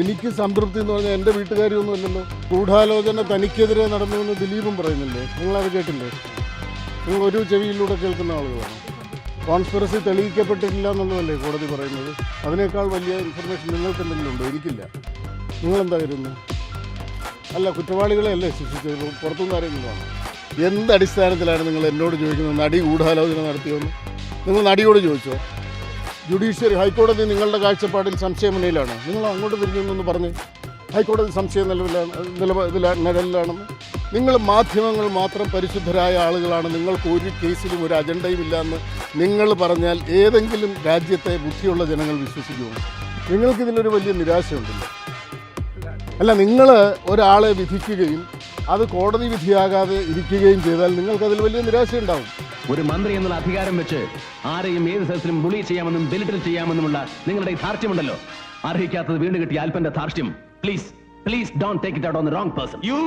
എനിക്ക് സംതൃപ്തി എന്ന് പറഞ്ഞാൽ എന്റെ വീട്ടുകാരിയൊന്നും അല്ലല്ലോ. ഗൂഢാലോചന തനിക്കെതിരെ നടന്നുവെന്ന് ദിലീപും പറയുന്നില്ലേ? നിങ്ങളത് കേട്ടില്ലേ? നിങ്ങൾ ഒരു ചെവിയിലൂടെ കേൾക്കുന്ന ആളുകളാണ്. കോൺസ്പിറസി തെളിയിക്കപ്പെട്ടിട്ടില്ല എന്നുള്ളതല്ലേ കോടതി പറയുന്നത്? അതിനേക്കാൾ വലിയ ഇൻഫർമേഷൻ നിങ്ങൾക്ക് എന്തെങ്കിലും ഉണ്ടോ? എനിക്കില്ല. നിങ്ങളെന്താ കരുതുന്നു അല്ല കുറ്റവാളികളെ അല്ലേ ശിക്ഷിച്ചത്? പുറത്തുനിന്ന് ആരെങ്കിലും ആണ്? എന്ത് അടിസ്ഥാനത്തിലാണ് നിങ്ങൾ എന്നോട് ചോദിക്കുന്നത്? നടി ഗൂഢാലോചന നടത്തിയോന്ന്? നിങ്ങൾ നടിയോട് ചോദിച്ചോ? ജുഡീഷ്യറി ഹൈക്കോടതി നിങ്ങളുടെ കാഴ്ചപ്പാടിൽ സംശയമുന്നയിലാണ് നിങ്ങൾ അങ്ങോട്ട് തിരിഞ്ഞൊന്ന് പറഞ്ഞ് ഹൈക്കോടതി സംശയം നിലവിലാണ് നില നിഴലിലാണെന്ന് നിങ്ങൾ മാധ്യമങ്ങൾ മാത്രം പരിശുദ്ധരായ ആളുകളാണ്. നിങ്ങൾക്ക് ഒരു കേസിലും ഒരു അജണ്ടയും ഇല്ലയെന്ന് നിങ്ങൾ പറഞ്ഞാൽ ഏതെങ്കിലും രാജ്യത്തെ ബുദ്ധിയുള്ള ജനങ്ങൾ വിശ്വസിക്കുമോ? നിങ്ങൾക്കിതിലൊരു വലിയ നിരാശയുണ്ടല്ലോ. അല്ല നിങ്ങൾ ഒരാളെ വിധിക്കുകയും അത് കോടതി വിധിയാകാതെ ഇരിക്കുകയും ചെയ്താൽ നിങ്ങൾക്കതിൽ വലിയ നിരാശയുണ്ടാവും. ഒരു മന്ത്രി എന്നുള്ള അധികാരം വെച്ച് ആരെയും ഏത് സ്ഥലത്തിലും ബുളി ചെയ്യാമെന്നും ബെലിറ്റിൽ ചെയ്യാമെന്നുമുള്ള നിങ്ങളുടെ ധാർഷ്ട്യമുണ്ടല്ലോ. അർഹിക്കാത്തത് വീണ്ടും കിട്ടിയ അല്പന്റെ ധാർഷ്ട്യം. Please please don't take it out on the wrong person You